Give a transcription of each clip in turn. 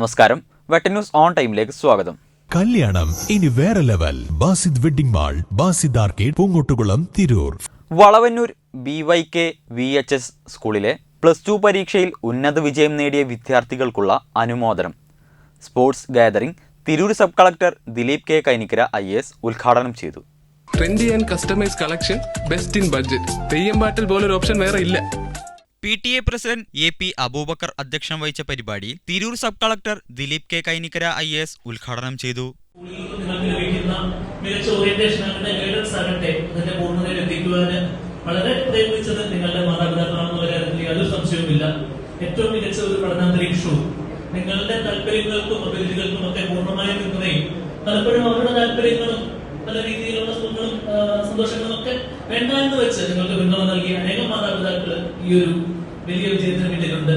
നമസ്കാരം. വെട്ട news on ടൈമിലേക്ക് സ്വാഗതം. കല്യാണം ഇനി വേറെ level. Basid wedding mall Basid arcade Poongottukulam Tirur. Valavannur B Y K V H S സ്കൂളിലെ പ്ലസ് ടു പരീക്ഷയിൽ ഉന്നത വിജയം നേടിയ വിദ്യാർത്ഥികൾക്കുള്ള അനുമോദനം. Sports gathering Tirur sub collector Dileep K Kainikkara I S ഉദ്ഘാടനം ചെയ്തു. Trendy and customise collection best in budget Theyyampattil പോലൊരു option വേറെ ഇല്ല. P T A president A P Aboobacker അധ്യക്ഷം വഹിച്ച പരിപാടി Tirur sub collector Dileep K Kainikkara I S ഉദ്ഘാടനം ചെയ്തു. മികച്ച ഓറിയന്റേഷൻ ഗൈഡൻസ് പൂർണതയിൽ വളരെ നിങ്ങളുടെ യാതൊരു സംശയവുമില്ല. ഏറ്റവും മികച്ച ഒരു പഠനാന്തരീക്ഷവും നിങ്ങളുടെ താല്പര്യങ്ങൾക്കും അഭിരുചികൾക്കും ഒക്കെ പൂർണമായ പിന്തുണയും പലപ്പോഴും അവരുടെ താല്പര്യങ്ങളും പല രീതിയിലുള്ള സുഖങ്ങളും സന്തോഷങ്ങളും ഒക്കെ വേണ്ട എന്ന് വെച്ച് നിങ്ങൾക്ക് പിന്തുണ നൽകിയ ഈ ഒരു വലിയ വിജയത്തിന് പിന്നിലുണ്ട്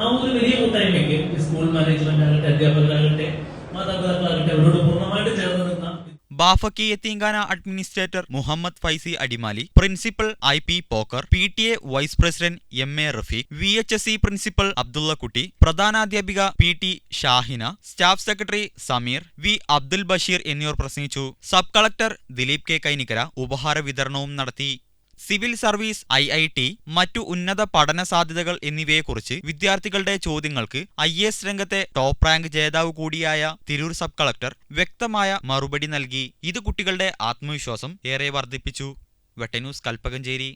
ആ ഒരു വലിയ കൂട്ടായ്മയ്ക്ക് സ്കൂൾ മാനേജ്മെന്റ് ആകട്ടെ അധ്യാപകരാകട്ടെ മാതാപിതാക്കളാകട്ടെ അവരോട് പൂർണമായിട്ട് ചേർന്ന് നിന്ന Bafaqi Yatheemkhana administrator Muhammad Faizy Adimali principal I P Pokker P T A vice president M A Rafeeq V H S E principal Abdullakutty പ്രധാനാധ്യാപിക P T Shahina staff secretary Sameer V Abdul Basheer എന്നിവർ പ്രസംഗിച്ചു. Sub collector Dileep K Kainikkara ഉപഹാര വിതരണവും നടത്തി. Civil service I I T മറ്റു ഉന്നത പഠന സാധ്യതകൾ എന്നിവയെക്കുറിച്ച് വിദ്യാർത്ഥികളുടെ ചോദ്യങ്ങൾക്ക് ഐ എസ് രംഗത്തെ ടോപ്പ് റാങ്ക് ജേതാവ് കൂടിയായ തിരൂർ സബ് കളക്ടർ വ്യക്തമായ മറുപടി നൽകി. ഇത് കുട്ടികളുടെ ആത്മവിശ്വാസം ഏറെ വർദ്ധിപ്പിച്ചു. വെട്ടന്യൂസ് കൽപ്പകഞ്ചേരി.